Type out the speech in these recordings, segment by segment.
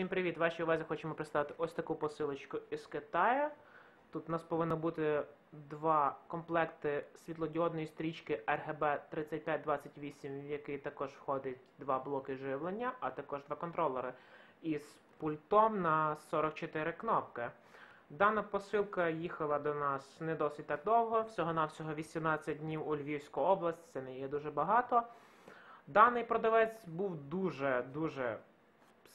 Всім привіт! Вашій увазі хочемо представити ось таку посилочку із Китаю. Тут у нас повинно бути два комплекти світлодіодної стрічки RGB 3528, в який також входить два блоки живлення, а також два контролери із пультом на 44 кнопки. Дана посилка їхала до нас не досить так довго, всього-навсього 18 днів у Львівську область, це не є дуже багато. Даний продавець був дуже-дуже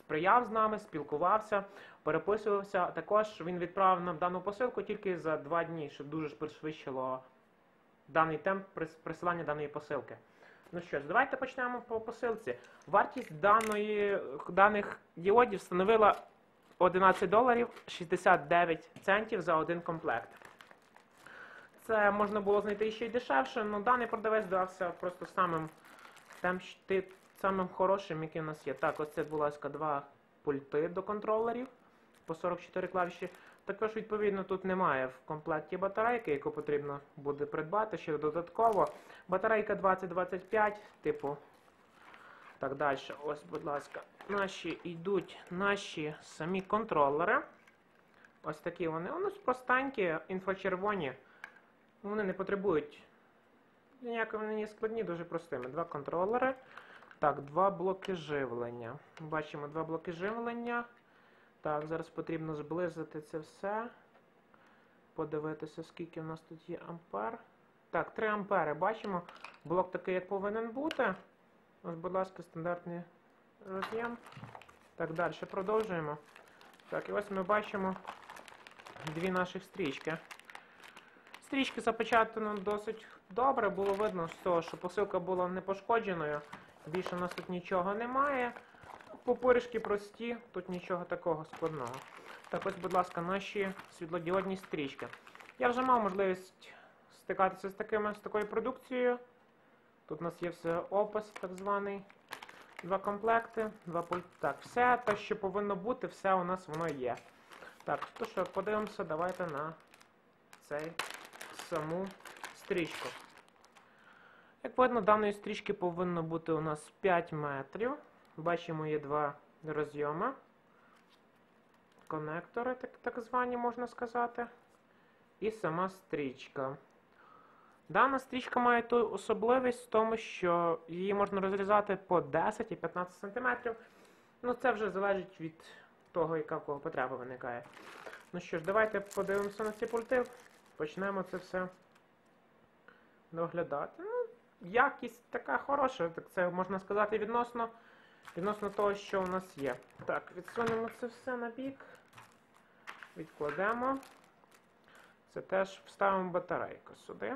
сприяв з нами, спілкувався, переписувався. Також він відправив нам дану посилку тільки за два дні, що дуже пришвидшило даний темп присилання даної посилки. Ну що ж, давайте почнемо по посилці. Вартість даної, даних діодів становила 11 доларів 69 центів за один комплект. Це можна було знайти ще й дешевше, але даний продавець дався просто самим, тем, щ- ти- самим хорошим, який у нас є. Так, ось це, будь ласка, два пульти до контролерів по 44 клавіші. Також, відповідно, тут немає в комплекті батарейки, яку потрібно буде придбати ще додатково. Батарейка 2025, типу. Так далі. Ось, будь ласка, наші йдуть наші самі контролери. Ось такі вони. Вони простенькі, інфрачервоні. Вони не потребують ніякого вони не складні, дуже простими. Два контролери. Так, два блоки живлення. Бачимо два блоки живлення. Так, зараз потрібно зблизити це все. Подивитися, скільки в нас тут є ампер. Так, 3 ампери. Бачимо. Блок такий, як повинен бути. Ось, будь ласка, стандартний роз'єм. Так, далі продовжуємо. Так, і ось ми бачимо дві наших стрічки. Стрічки запечатано досить добре, було видно що посилка була не пошкодженою. Більше у нас тут нічого немає. Пупиришки прості, тут нічого такого складного. Так ось, будь ласка, наші світлодіодні стрічки. Я вже мав можливість стикатися з, такими, з такою продукцією. Тут у нас є все опис, так званий. Два комплекти, два пульт. Так, все те, що повинно бути, все у нас воно є. Так, то що, подивимося, давайте на цей саму стрічку. Як видно, даної стрічки повинно бути у нас 5 метрів. Бачимо, є два розйоми. Конектори, так, так звані, можна сказати. І сама стрічка. Дана стрічка має ту особливість в тому, що її можна розрізати по 10 і 15 см. Ну, це вже залежить від того, яка в кого потреба виникає. Ну що ж, давайте подивимося на ці пульти. Почнемо це все доглядати. Ну, якість така хороша, так це можна сказати відносно, відносно того, що у нас є. Так, відсунемо це все на бік. Відкладемо. Це теж вставимо батарейку сюди.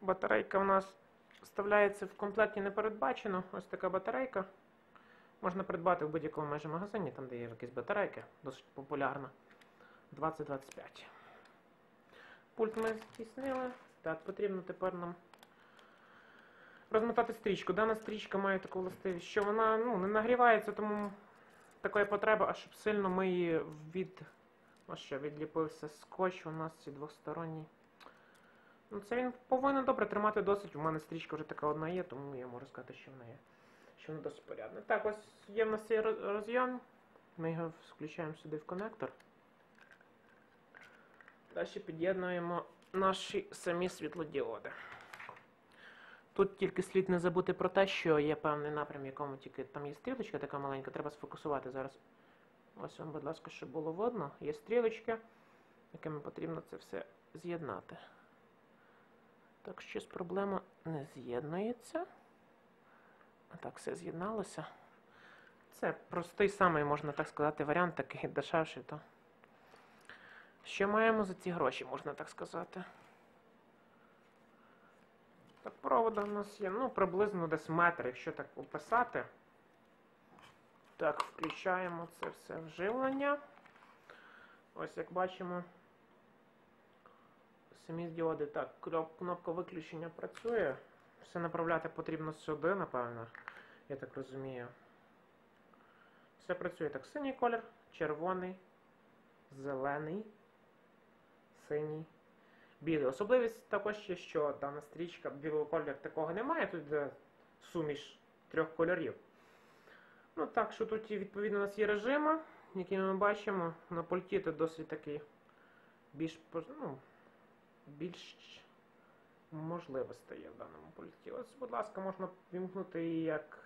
Батарейка у нас вставляється в комплекті не передбачено. Ось така батарейка. Можна придбати в будь-якому майже магазині, там де є якісь батарейки, досить популярна. 2025. Пульт ми здійснили. Так, потрібно тепер нам розмотати стрічку. Дана стрічка має таку властивість, що вона ну, не нагрівається, тому такої потреби, а щоб сильно ми її від. Ось що, відліпився скотч у нас ці двосторонній. Ну, це він повинен добре тримати досить. У мене стрічка вже така одна є, тому я можу сказати, що вона є. Що вона досить порядна. Так, ось є в нас цей роз- розйом. Ми його включаємо сюди в конектор. Далі під'єднуємо наші самі світлодіоди. Тут тільки слід не забути про те, що є певний напрям, якому тільки там є стрілочка така маленька, треба сфокусувати зараз. Ось вам, будь ласка, щоб було видно. Є стрілочки, якими потрібно це все з'єднати. Так, щось проблема не з'єднується. А так, все з'єдналося. Це простий самий, можна так сказати, варіант, такий дешевший, то. Що маємо за ці гроші, можна так сказати. Так, провода у нас є, ну, приблизно десь метр, якщо так описати. Так, включаємо це все вживлення. Ось як бачимо. Самі діоди. Так, кнопка виключення працює. Все направляти потрібно сюди, напевно. Я так розумію. Все працює так. Синій колір, червоний, зелений, синій, білий. Особливість також є, що дана стрічка білого кольору такого немає. Тут йде суміш трьох кольорів. Ну так, що тут відповідно у нас є режими, які ми бачимо. На пульті це досить такий більш ну, більш можливо стає в даному пульті. Ось, будь ласка, можна вімкнути її як.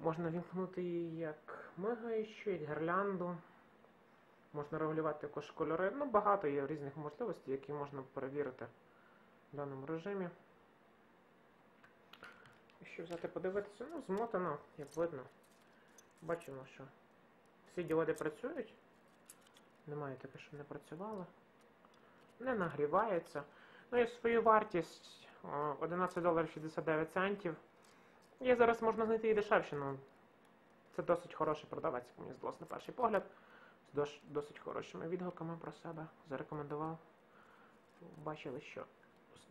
Можна вімкнути її як мигаючу, як гірлянду. Можна регулювати також кольори. Ну, багато є різних можливостей, які можна перевірити в даному режимі. Якщо взяти подивитися, ну, змотано, як видно. Бачимо, що всі діоди працюють. Немає таке, що не працювало. Не нагрівається. Ну і свою вартість о, 11 доларів 69 центів. Є зараз можна знайти і дешевше, ну це досить хороший продавець, мені здалося на перший погляд. З досить хорошими відгуками про себе зарекомендував. Бачили, що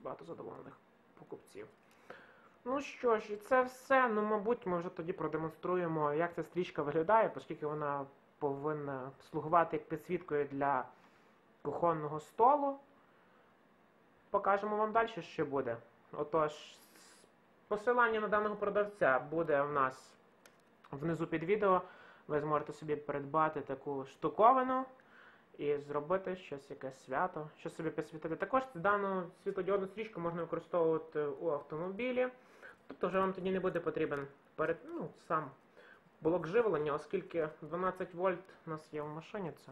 багато задоволених покупців. Ну що ж, і це все. Ну, мабуть, ми вже тоді продемонструємо, як ця стрічка виглядає, оскільки вона повинна слугувати як підсвіткою для кухонного столу. Покажемо вам далі, що буде. Отож, посилання на даного продавця буде в нас внизу під відео. Ви зможете собі придбати таку штуковину і зробити щось якесь свято, що собі підсвітити. Також дану світлодіодну стрічку можна використовувати у автомобілі. Тобто вже вам тоді не буде потрібен перед, ну, сам блок живлення, оскільки 12 вольт у нас є в машині, це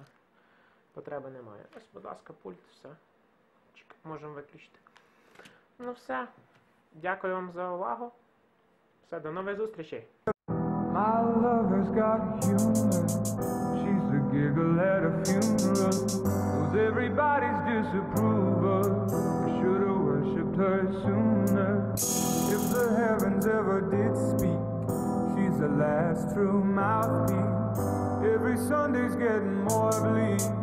потреби немає. Ось, будь ласка, пульт, все. Чик, можемо виключити. Ну все. Дякую вам за увагу. Все, до нових зустрічей. My lover's got humor. She's the giggle at a funeral. Knows everybody's disapproval. I should've worshipped her sooner. If the heavens ever did speak, she's the last true mouthpiece. Every Sunday's getting more bleak.